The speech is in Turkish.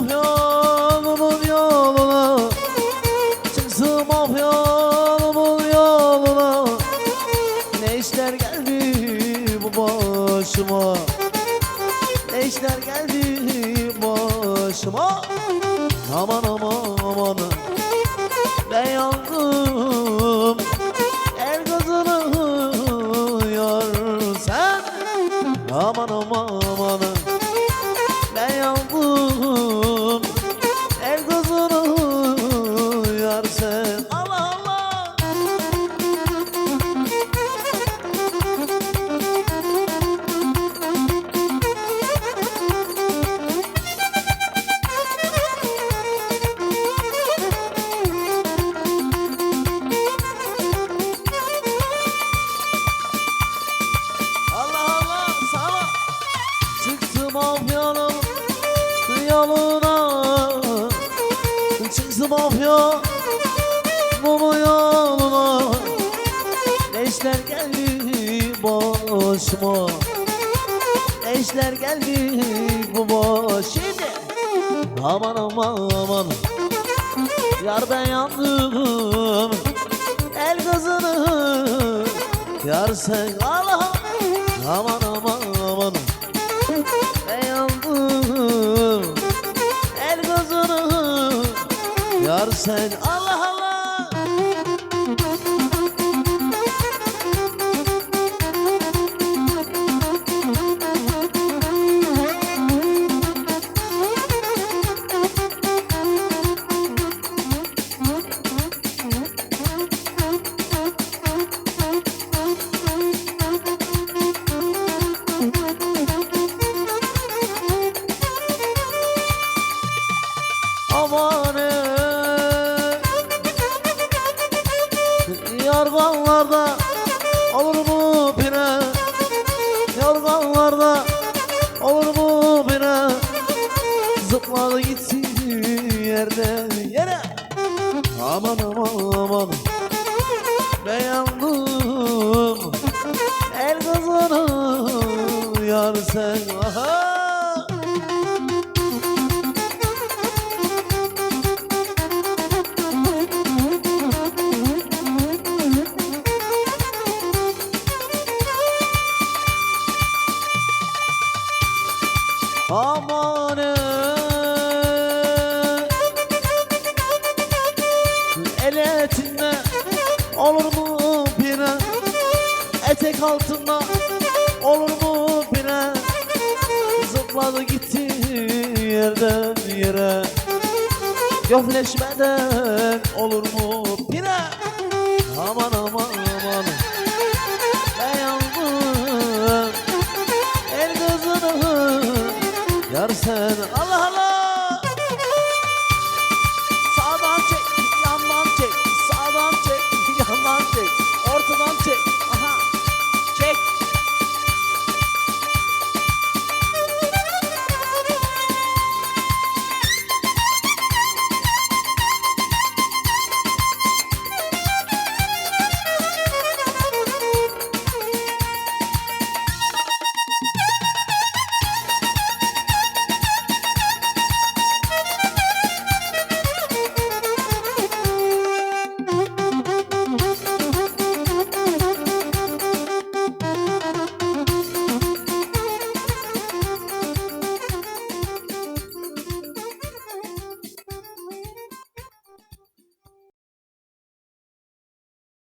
mafyanımın yoluna. Çıksın mafyanımın yoluna. Ne işler geldi bu başıma? Ne işler geldi başıma? Aman aman aman. Ben yandım El kızını yar sen Aman aman. Yoluna. Çıktım afya Baba yoluna. Eşler geldi başıma Eşler geldi bu baş Şimdi Aman aman aman. Yar ben yandım El gazını Yar sen Allah aman sen. Allah Allah. Aman Yorganlarda olur mu pire Yorganlarda olur mu pire Zıpladı gitti yerden yere! Aman aman aman. Ben El kızını yar sen. Aha! Aman ey El etinde olur mu bire Etek altında olur mu bire Zıpladı gitti yerden yere. Göfleşmeden olur mu bire